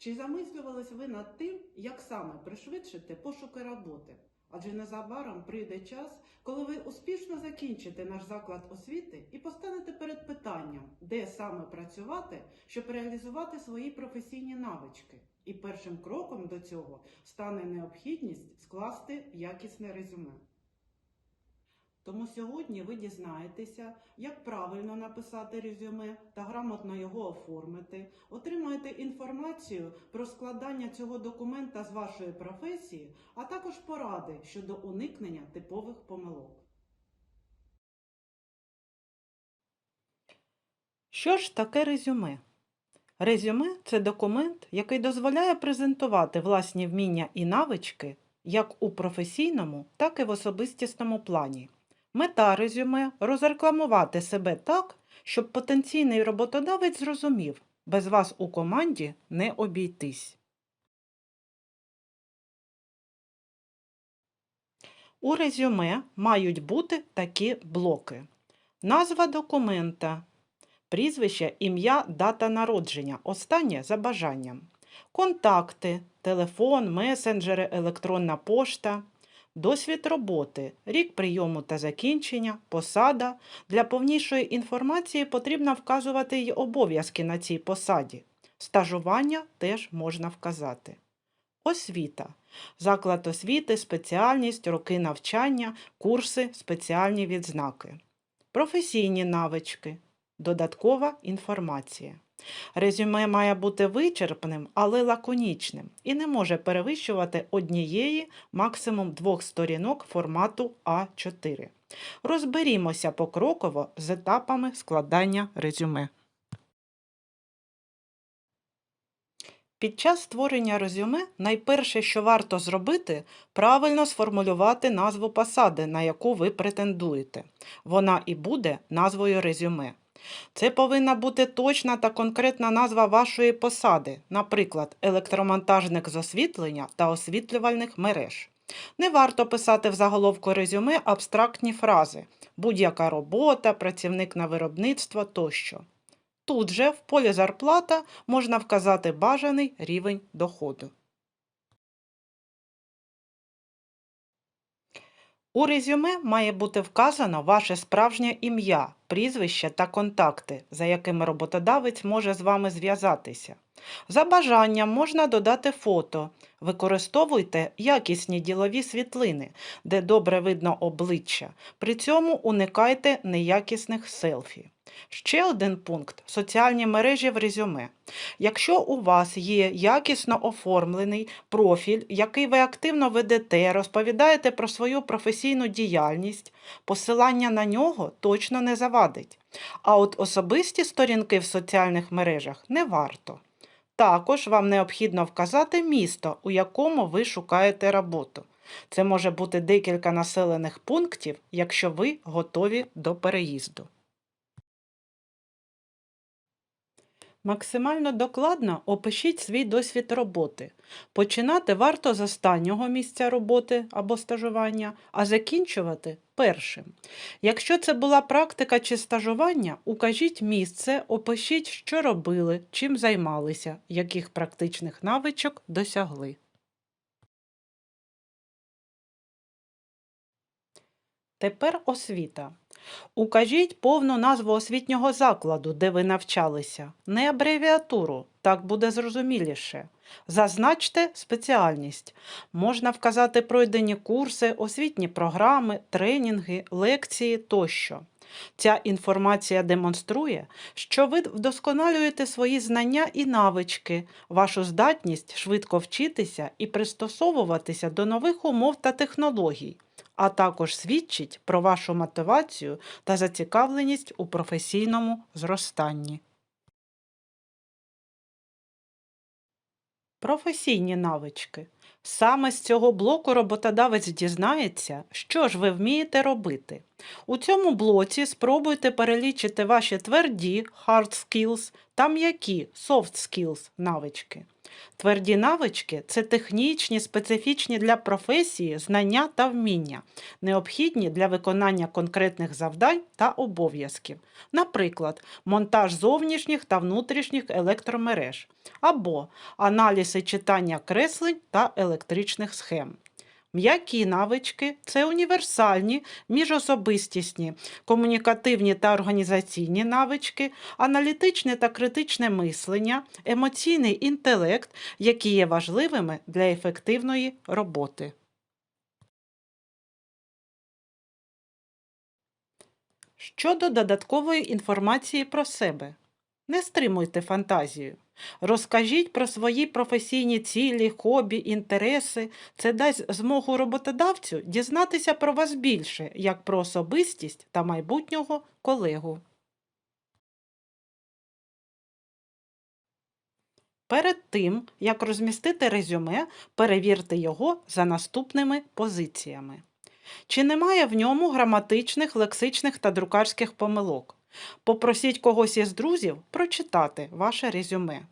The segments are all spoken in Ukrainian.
Чи замислювались ви над тим, як саме пришвидшити пошуки роботи? Адже незабаром прийде час, коли ви успішно закінчите наш заклад освіти і постанете перед питанням, де саме працювати, щоб реалізувати свої професійні навички. І першим кроком до цього стане необхідність скласти якісне резюме. Тому сьогодні ви дізнаєтеся, як правильно написати резюме та грамотно його оформити, отримаєте інформацію про складання цього документа з вашої професії, а також поради щодо уникнення типових помилок. Що ж таке резюме? Резюме це документ, який дозволяє презентувати власні вміння і навички як у професійному, так і в особистісному плані. Мета резюме розрекламувати себе так, щоб потенційний роботодавець зрозумів, без вас у команді не обійтись. У резюме мають бути такі блоки: назва документа, прізвище, ім'я, дата народження, останнє за бажанням, контакти, телефон, месенджери, електронна пошта, досвід роботи, рік прийому та закінчення, посада. Для повнішої інформації потрібно вказувати й обов'язки на цій посаді. Стажування теж можна вказати. Освіта. Заклад освіти, спеціальність, роки навчання, курси, спеціальні відзнаки. Професійні навички. Додаткова інформація. Резюме має бути вичерпним, але лаконічним і не може перевищувати однієї, максимум двох сторінок формату А4. Розберімося покроково з етапами складання резюме. Під час створення резюме найперше, що варто зробити, правильно сформулювати назву посади, на яку ви претендуєте. Вона і буде назвою резюме. Це повинна бути точна та конкретна назва вашої посади, наприклад, електромонтажник з освітлення та освітлювальних мереж. Не варто писати в заголовку резюме абстрактні фрази будь-яка робота, працівник на виробництво тощо. Тут же в полі зарплата можна вказати бажаний рівень доходу. У резюме має бути вказано ваше справжнє ім'я, прізвище та контакти, за якими роботодавець може з вами зв'язатися. За бажанням можна додати фото. Використовуйте якісні ділові світлини, де добре видно обличчя. При цьому уникайте неякісних селфі. Ще один пункт соціальні мережі в резюме. Якщо у вас є якісно оформлений профіль, який ви активно ведете, розповідаєте про свою професійну діяльність, посилання на нього точно не завадить. А от особисті сторінки в соціальних мережах не варто. Також вам необхідно вказати місто, у якому ви шукаєте роботу. Це може бути декілька населених пунктів, якщо ви готові до переїзду. Максимально докладно опишіть свій досвід роботи. Починати варто з останнього місця роботи або стажування, а закінчувати першим. Якщо це була практика чи стажування, укажіть місце, опишіть, що робили, чим займалися, яких практичних навичок досягли. Тепер освіта. Укажіть повну назву освітнього закладу, де ви навчалися, не абревіатуру, так буде зрозуміліше. Зазначте спеціальність. Можна вказати пройдені курси, освітні програми, тренінги, лекції тощо. Ця інформація демонструє, що ви вдосконалюєте свої знання і навички, вашу здатність швидко вчитися і пристосовуватися до нових умов та технологій а також свідчить про вашу мотивацію та зацікавленість у професійному зростанні. Професійні навички. Саме з цього блоку роботодавець дізнається, що ж ви вмієте робити, У цьому блоці спробуйте перелічити ваші тверді hard skills та м'які soft skills навички. Тверді навички це технічні, специфічні для професії знання та вміння, необхідні для виконання конкретних завдань та обов'язків, наприклад, монтаж зовнішніх та внутрішніх електромереж або аналіз і читання креслень та електричних схем. М'які навички це універсальні, міжособистісні, комунікативні та організаційні навички, аналітичне та критичне мислення, емоційний інтелект, які є важливими для ефективної роботи. Щодо додаткової інформації про себе. Не стримуйте фантазію. Розкажіть про свої професійні цілі, хобі, інтереси. Це дасть змогу роботодавцю дізнатися про вас більше, як про особистість та майбутнього колегу. Перед тим, як розмістити резюме, перевірте його за наступними позиціями. Чи немає в ньому граматичних, лексичних та друкарських помилок? Попросіть когось із друзів прочитати ваше резюме.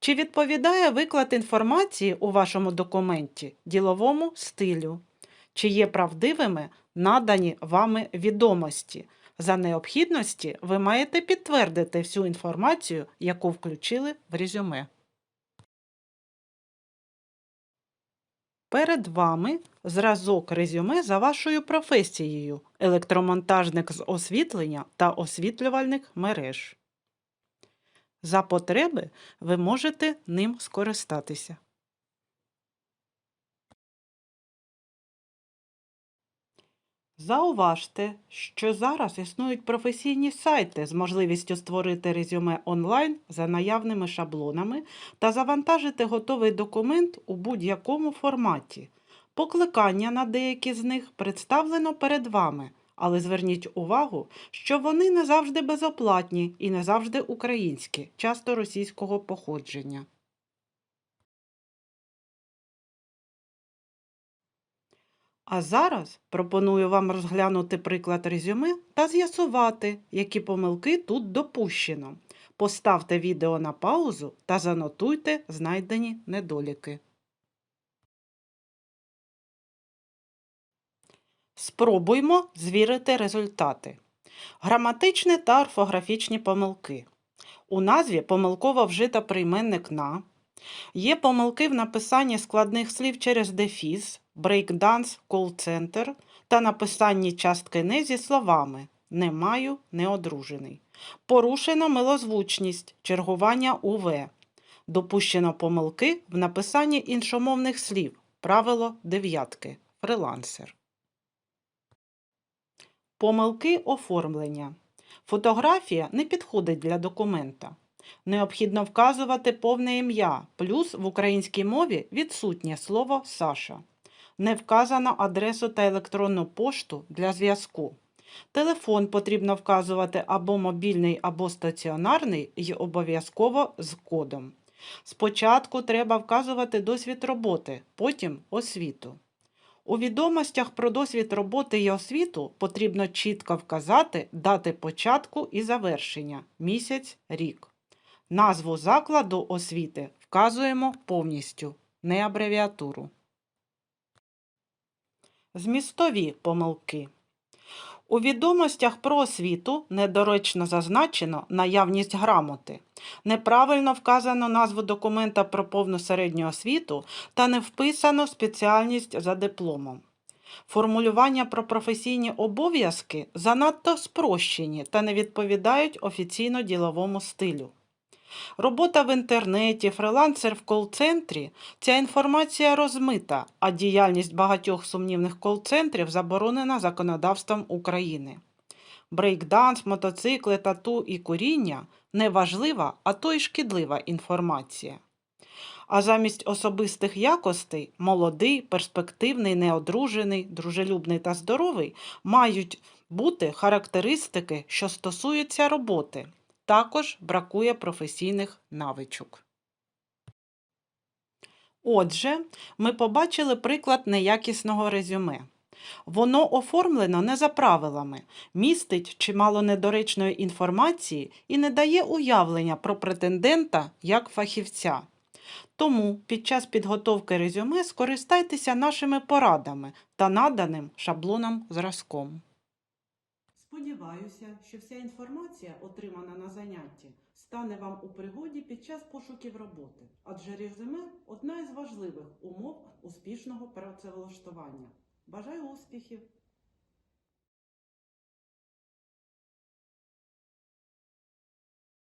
Чи відповідає виклад інформації у вашому документі діловому стилю? Чи є правдивими надані вами відомості? За необхідності ви маєте підтвердити всю інформацію, яку включили в резюме. Перед вами зразок резюме за вашою професією електромонтажник з освітлення та освітлювальних мереж. За потреби ви можете ним скористатися. Зауважте, що зараз існують професійні сайти з можливістю створити резюме онлайн за наявними шаблонами та завантажити готовий документ у будь-якому форматі. Покликання на деякі з них представлено перед вами, але зверніть увагу, що вони не завжди безоплатні і не завжди українські, часто російського походження. А зараз пропоную вам розглянути приклад резюме та з'ясувати, які помилки тут допущено. Поставте відео на паузу та занотуйте знайдені недоліки. Спробуймо звірити результати. Граматичні та орфографічні помилки. У назві помилково вжито прийменник на. Є помилки в написанні складних слів через дефіс, брейкданс, кол-центр та написанні частки не зі словами не маю, не одружений. Порушено милозвучність, чергування УВ. Допущено помилки в написанні іншомовних слів. Правило дев'ятки. Фрилансер. Помилки оформлення. Фотографія не підходить для документа. Необхідно вказувати повне ім'я, плюс в українській мові відсутнє слово Саша. Не вказано адресу та електронну пошту для зв'язку. Телефон потрібно вказувати або мобільний, або стаціонарний і обов'язково з кодом. Спочатку треба вказувати досвід роботи, потім освіту. У відомостях про досвід роботи і освіту потрібно чітко вказати дати початку і завершення місяць, рік. Назву закладу освіти вказуємо повністю, не абревіатуру. Змістові помилки. У відомостях про освіту недоречно зазначено наявність грамоти. Неправильно вказано назву документа про повну середню освіту та не вписано спеціальність за дипломом. Формулювання про професійні обов'язки занадто спрощені та не відповідають офіційно-діловому стилю. Робота в інтернеті, фрилансер в кол-центрі – ця інформація розмита, а діяльність багатьох сумнівних кол-центрів заборонена законодавством України. Брейкданс, мотоцикли, тату і куріння – неважлива, а то й шкідлива інформація. А замість особистих якостей молодий, перспективний, неодружений, дружелюбний та здоровий мають бути характеристики, що стосуються роботи. Також бракує професійних навичок. Отже, ми побачили приклад неякісного резюме. Воно оформлено не за правилами, містить чимало недоречної інформації і не дає уявлення про претендента як фахівця. Тому під час підготовки резюме скористайтеся нашими порадами та наданим шаблоном зразком. Сподіваюся, що вся інформація, отримана на занятті, стане вам у пригоді під час пошуків роботи, адже резюме одна із важливих умов успішного працевлаштування. Бажаю успіхів!